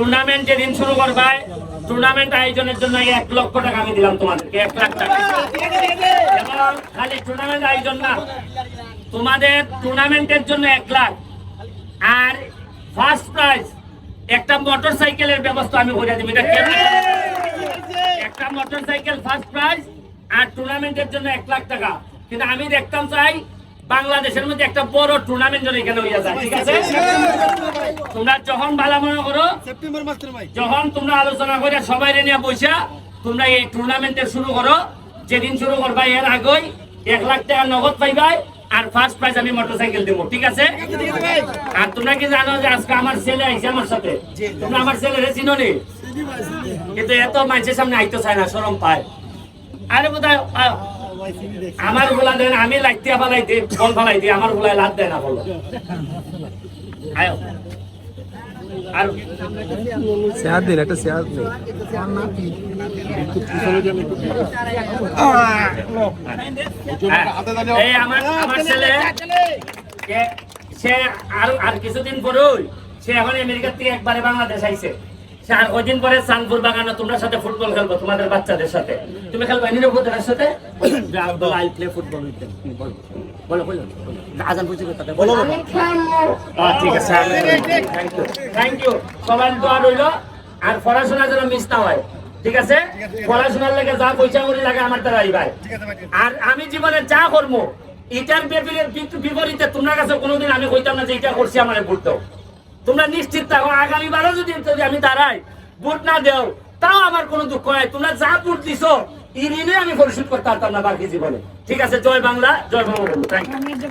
Tournament যেদিন শুরু করবে টুর্নামেন্ট আয়োজনের জন্য এক লক্ষ টাকা আমি দিলাম তোমাদেরকে, এক লাখ টাকা। খালি টুর্নামেন্ট আয়োজন না, তোমাদের টুর্নামেন্টের জন্য এক লাখ। আর ফার্স্ট প্রাইজ একটা মোটর সাইকেলের ব্যবস্থা আমি করে দিবি একটা মোটর সাইকেল ফার্স্ট প্রাইজ আর টুর্নামেন্টের জন্য এক লাখ টাকা। কিন্তু আমি দেখতাম, চাই বাংলাদেশের মধ্যে একটা বড় টুর্নামেন্ট যেন এখানে হইয়া যায় ঠিক আছে? তোমরা যখন ভালো মনে করো সেপ্টেম্বর মাসের ভাই। যখন তোমরা আলোচনা করে সবাই নিয়ে বসা তোমরা এই টুর্নামেন্টে শুরু করো। যেদিন শুরু করবা এর আগেই এক লাখ টাকা নগদ পাইবাই আর ফার্স্ট প্রাইজ আমি মোটরসাইকেল দেবো ঠিক আছে? আর তোমরা কি জানো যে আজকে আমার ছেলে আইছে আমার সাথে? তোমরা আমার ছেলে রে চিনো নি? কিন্তু এত মানুষের সামনে আইতে চায় না শরম পায়। আরে বোধ আমার গোলা দেন আমি লাইতে ফালাই দিই বল ফালাই দিই আমার গোলায় লাভ দেয় না বলো। আয়। আর শেয়ার দিন একটা শেয়ার দিন। এই আমার আমার ছেলে সে- আর আর কিছুদিন পরেই সে এখন আমেরিকা থেকে একবারে বাংলাদেশ আইছে। সে আর ওই দিন পরে সানপুর বাগানে তোমরা সাথে ফুটবল খেলব তোমাদের বাচ্চাদের সাথে। তুমি খেলবে নিরবতার সাথে আই প্লে ফুটবল বলো বলো। বলো আজান বুঝে কথা বলো। ঠিক আছে থ্যাংক ইউ থ্যাংক ইউ সবার দোয়া রইল আর পড়াশোনা যেন মিস না হয়। ঠিক আছে? পড়াশোনার লাগে যা পয়সা করি লাগে আমার দ্বারা ভাই। ভাই আর আমি জীবনে যা করব এটার বিপরীতে- বিপ- বিপরীতে তোমরা কাছে কোনোদিন আমি কইতাম না যে এটা করছি আমার দাও। তোমরা নিশ্চিত থাকো আগামী বারো যদি আমি দাঁড়াই, ভোট না দেও, তাও আমার কোনো দুঃখ নাই। তোমরা যা ভোট দিছো ইনি আমি পরিশোধ করতে পারতাম না বাকি জীবনে। ঠিক আছে, জয় বাংলা জয় বাংলা থ্যাংক ইউ